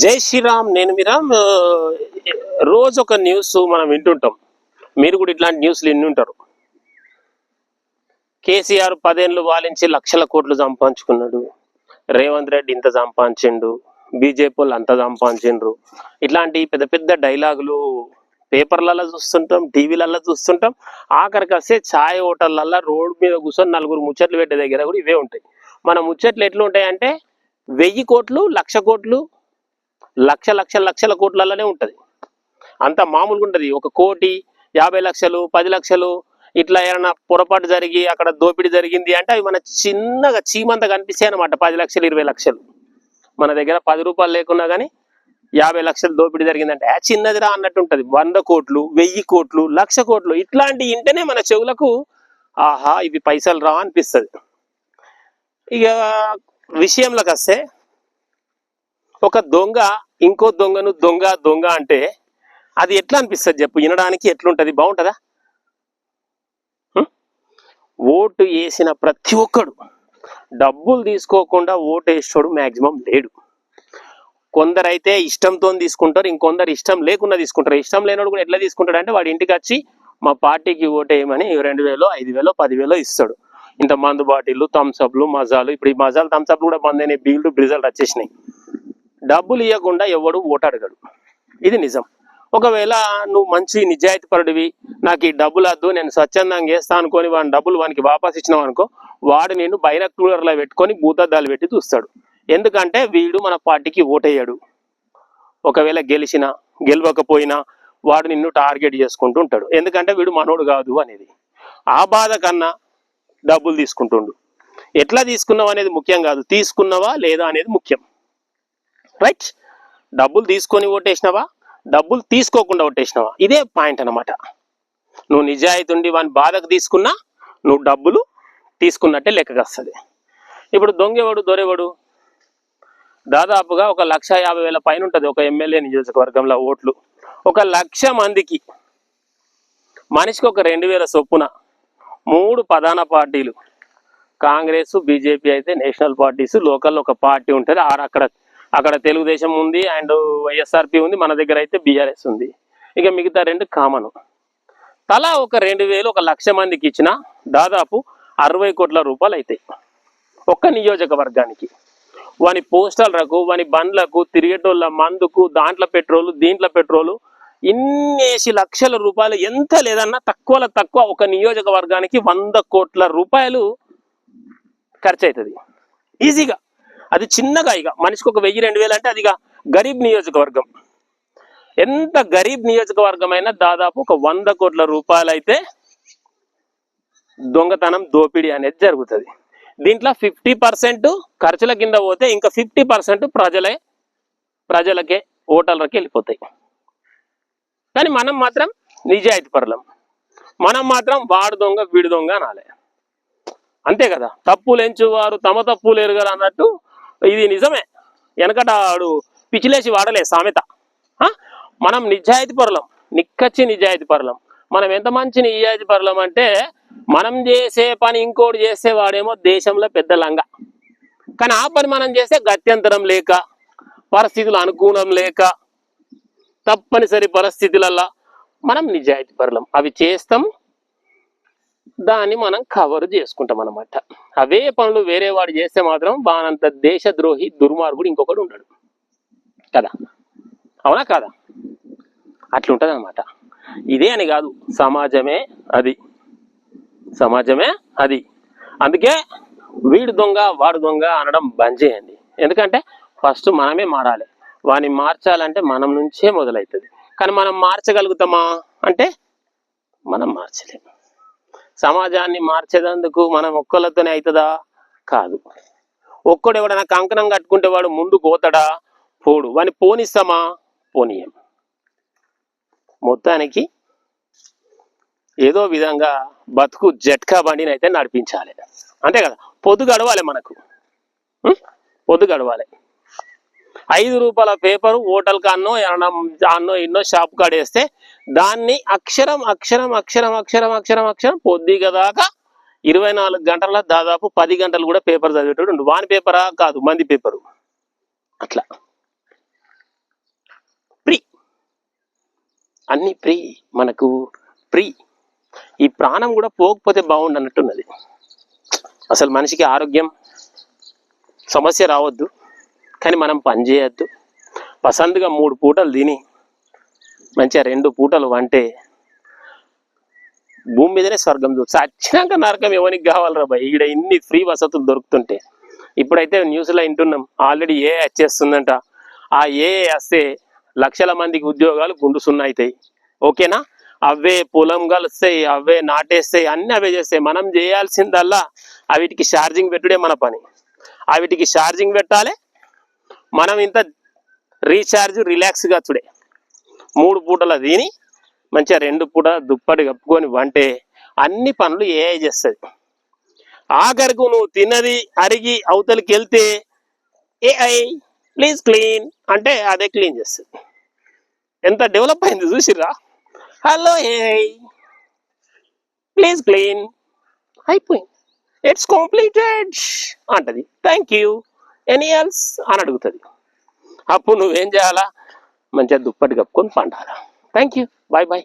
జై శ్రీరామ్ నేను మీరామ్ రోజు ఒక న్యూస్ మనం వింటుంటాం. మీరు కూడా ఇట్లాంటి న్యూస్లు విని ఉంటారు కేసీఆర్ పదేళ్ళు వాలించి లక్షల కోట్లు సంపాదించుకున్నాడు. రేవంత్ రెడ్డి ఇంత సంపాదించిండు. బీజేపీ వాళ్ళు అంత సంపాదించిండ్రు. ఇట్లాంటి పెద్ద పెద్ద డైలాగులు పేపర్లలో చూస్తుంటాం టీవీలలో చూస్తుంటాం. ఆఖరికి వస్తే ఛాయ్ హోటళ్ళల్లో రోడ్డు మీద కూర్చొని నలుగురు ముచ్చట్లు పెట్టే దగ్గర కూడా ఇవే ఉంటాయి. మన ముచ్చట్లు ఎట్లా ఉంటాయంటే వెయ్యి కోట్లు లక్ష కోట్లు లక్ష లక్ష లక్షల కోట్లలోనే ఉంటుంది. అంత మామూలుగా ఉంటుంది. ఒక కోటి యాభై లక్షలు పది లక్షలు ఇట్లా ఏమైనా పొరపాటు జరిగి అక్కడ దోపిడీ జరిగింది అంటే అవి మన చిన్నగా చీమంత కనిపిస్తాయి అనమాట పది లక్షలు ఇరవై లక్షలు. మన దగ్గర పది రూపాయలు లేకున్నా కానీ యాభై లక్షలు దోపిడీ జరిగిందంటే చిన్నదిరా అన్నట్టు ఉంటుంది. వంద కోట్లు వెయ్యి కోట్లు లక్ష కోట్లు ఇట్లాంటి ఇంటనే మన చెవులకు ఆహా ఇవి పైసలు రా అనిపిస్తుంది. ఇక విషయంలోకి వస్తే ఒక దొంగ ఇంకో దొంగను దొంగ దొంగ అంటే అది ఎట్లా అనిపిస్తుంది చెప్పు? వినడానికి ఎట్లుంటుంది? బాగుంటుందా? ఓటు వేసిన ప్రతి ఒక్కడు డబ్బులు తీసుకోకుండా ఓటు వేసేవాడు మ్యాక్సిమం లేడు. కొందరైతే ఇష్టంతో తీసుకుంటారు ఇంకొందరు ఇష్టం లేకుండా తీసుకుంటారు. ఇష్టం లేనోడు కూడా ఎట్లా తీసుకుంటాడు అంటే వాడి ఇంటికి వచ్చి మా పార్టీకి ఓటేయమని రెండు వేలో ఐదు వేలో పదివేలో ఇస్తాడు. ఇంత మందు బాటిల్లు థమ్స్అప్లు మజాలు. ఇప్పుడు ఈ మజాలు థమ్స్అప్ కూడా మందనే బీల్డ్ బ్రిజల్ట్ వచ్చేసినాయి. డబ్బులు ఇవ్వకుండా ఎవడు ఓటు అడగడు. ఇది నిజం. ఒకవేళ నువ్వు మంచి నిజాయితీ పరుడివి నాకు ఈ డబ్బులు వద్దు నేను స్వచ్ఛందంగా చేస్తా అనుకొని వాడిని డబ్బులు వానికి వాపస్ ఇచ్చినావు అనుకో వాడు నేను బైనక్యులర్లో పెట్టుకొని భూతద్దాలు పెట్టి చూస్తాడు. ఎందుకంటే వీడు మన పార్టీకి ఓటేయడు ఒకవేళ గెలిచినా గెలవకపోయినా వాడు నిన్ను టార్గెట్ చేసుకుంటూ ఉంటాడు. ఎందుకంటే వీడు మనోడు కాదు అనేది. ఆ బాధ కన్నా డబ్బులు తీసుకుంటుండు. ఎట్లా తీసుకున్నావు అనేది ముఖ్యం కాదు. తీసుకున్నావా లేదా అనేది ముఖ్యం. రైట్ డబ్బులు తీసుకొని ఓటేసినావా? డబ్బులు తీసుకోకుండా ఓటేసినావా? ఇదే పాయింట్ అన్నమాట. నువ్వు నిజాయితీ ఉండి వాని బాధకు తీసుకున్నా నువ్వు డబ్బులు తీసుకున్నట్టే లెక్కకు వస్తుంది ఇప్పుడు దొంగెవడు దొరేవడు? దాదాపుగా ఒక లక్ష యాభై వేల పైన ఉంటుంది ఒక ఎమ్మెల్యే నియోజకవర్గంలో ఓట్లు. ఒక లక్ష మందికి మనిషికి ఒక రెండు వేల చొప్పున మూడు ప్రధాన పార్టీలు. కాంగ్రెస్ బీజేపీ అయితే నేషనల్ పార్టీస్ లోకల్ ఒక పార్టీ ఉంటుంది. ఆడ అక్కడ అక్కడ తెలుగుదేశం ఉంది అండ్ వైఎస్ఆర్పి ఉంది మన దగ్గర అయితే బీఆర్ఎస్ ఉంది. ఇక మిగతా రెండు కామన్. తలా ఒక రెండు వేలు ఒక లక్ష మందికి ఇచ్చిన దాదాపు అరవై కోట్ల రూపాయలు అవుతాయి ఒక్క నియోజకవర్గానికి. వాని పోస్టర్లకు వాని బండ్లకు తిరిగేటోళ్ళ మందుకు దాంట్లో పెట్రోలు దీంట్లో పెట్రోలు ఇన్నేసి లక్షల రూపాయలు ఎంత లేదన్నా తక్కువలో తక్కువ ఒక నియోజకవర్గానికి వంద కోట్ల రూపాయలు ఖర్చు అవుతుంది ఈజీగా. అది చిన్నగా ఇక. మనిషికి ఒక వెయ్యి రెండు వేలు అంటే అది ఇక గరీబ్ నియోజకవర్గం. ఎంత గరీబ్ నియోజకవర్గం అయినా దాదాపు ఒక వంద కోట్ల రూపాయలు అయితే దొంగతనం దోపిడీ అనేది జరుగుతుంది. దీంట్లో ఫిఫ్టీ పర్సెంట్ ఖర్చుల కింద పోతే ఇంకా ఫిఫ్టీ పర్సెంట్ ప్రజలే ప్రజలకే ఓటర్లకి వెళ్ళిపోతాయి. కానీ మనం మాత్రం నిజాయితీ పరలం. మనం మాత్రం వాడు దొంగ వీడి దొంగ అనాలి. అంతే కదా. తప్పులు ఎంచువారు తమ తప్పులు లేరు అన్నట్టు ఇది నిజమే. వెనకట వాడు పిచ్చిలేసి వాడలే సామెత. మనం నిజాయితీ పరులం నిక్కచ్చి నిజాయితీ పరులం. మనం ఎంత మంచి నిజాయితీ పరులం అంటే మనం చేసే పని ఇంకోటి చేస్తే వాడేమో దేశంలో పెద్ద లంగ. కానీ ఆ పని మనం చేస్తే గత్యంతరం లేక పరిస్థితులు అనుకూలం లేక తప్పనిసరి పరిస్థితులల్లో మనం నిజాయితీ పరులం. అవి చేస్తాం దాన్ని మనం కవర్ చేసుకుంటాం అనమాట అవే పనులు వేరే వాడు చేస్తే మాత్రం వానంత దేశద్రోహి దుర్మార్గుడు ఇంకొకడు ఉండడు. కదా? అవునా కాదా? అట్లుంటది అనమాట ఇదే అని కాదు. సమాజమే అది. సమాజమే అది. అందుకే వీడు దొంగ వాడు దొంగ అనడం బంద్ చేయండి. ఎందుకంటే ఫస్ట్ మనమే మారాలి. వాని మార్చాలంటే మనం నుంచే మొదలవుతుంది కానీ మనం మార్చగలుగుతామా? అంటే మనం మార్చలేము సమాజాన్ని మార్చేదందుకు మనం ఒక్కళ్ళతోనే అవుతుందా కాదు. ఒక్కడు ఎవడన్నా కంకణం కట్టుకుంటే వాడు ముందు పోతాడా? పోడు. వాని పోనిస్తామా? పోనీయం. మొత్తానికి ఏదో విధంగా బతుకు జట్కా బండిని అయితే నడిపించాలి. అంతే కదా? పొద్దు గడవాలి మనకు. పొద్దు గడవాలి. ఐదు రూపాయల పేపర్ హోటల్ కాన్నో అన్నో ఎన్నో షాప్ కాడేస్తే దాన్ని అక్షరం అక్షరం అక్షరం అక్షరం అక్షరం అక్షరం పొద్దుగా దాకా ఇరవై నాలుగు గంటల దాదాపు పది గంటలు కూడా పేపర్ చదివేటోడు వాని పేపరా కాదు మంది పేపరు. అట్లా. ప్రీ అన్ని ప్రీ మనకు ప్రీ ఈ ప్రాణం కూడా పోకపోతే బాగుండు అన్నట్టున్నది. అసలు మనిషికి ఆరోగ్యం సమస్య రావద్దు. కానీ మనం పని చేయొద్దు. పసందుగా మూడు పూటలు తిని మంచిగా రెండు పూటలు వంటే భూమి మీదనే స్వర్గం చూసి వచ్చినాక నరకం ఎవరికి కావాలరా భయ్? ఈడ ఇన్ని ఫ్రీ వసతులు దొరుకుతుంటే. ఇప్పుడైతే న్యూస్లో వింటున్నాం ఆల్రెడీ ఏ వచ్చేస్తుందంట. ఆ ఏ వస్తే లక్షల మందికి ఉద్యోగాలు గుండు సున్నా అవుతాయి. ఓకేనా? అవే పొలం కలుస్తాయి అవే నాటేస్తాయి అన్నీ అవే చేస్తాయి. మనం చేయాల్సిందల్లా అవిటికి ఛార్జింగ్ పెట్టుడే మన పని. అవిటికి ఛార్జింగ్ పెట్టాలి మనం ఇంత రీఛార్జ్ రిలాక్స్గా చూడే. మూడు పూటల తిని మంచిగా రెండు పూట దుప్పటి కప్పుకొని వంటే అన్ని పనులు ఏఐ చేస్తుంది. ఆఖరికి నువ్వు తిన్నది అరిగి అవతలికి వెళ్తే ఏఐ ప్లీజ్ క్లీన్ అంటే అదే క్లీన్ చేస్తుంది. ఎంత డెవలప్ అయింది చూసిరా హలో ఏఐ ప్లీజ్ క్లీన్ అయిపోయింది. ఇట్స్ కంప్లీటెడ్ అంటది. థ్యాంక్ యూ ఎనీ ఎల్స్ అని అడుగుతుంది. అప్పుడు నువ్వేం చేయాలా? మంచిగా దుప్పటి కప్పుకొని పండాలా. Thank you bye bye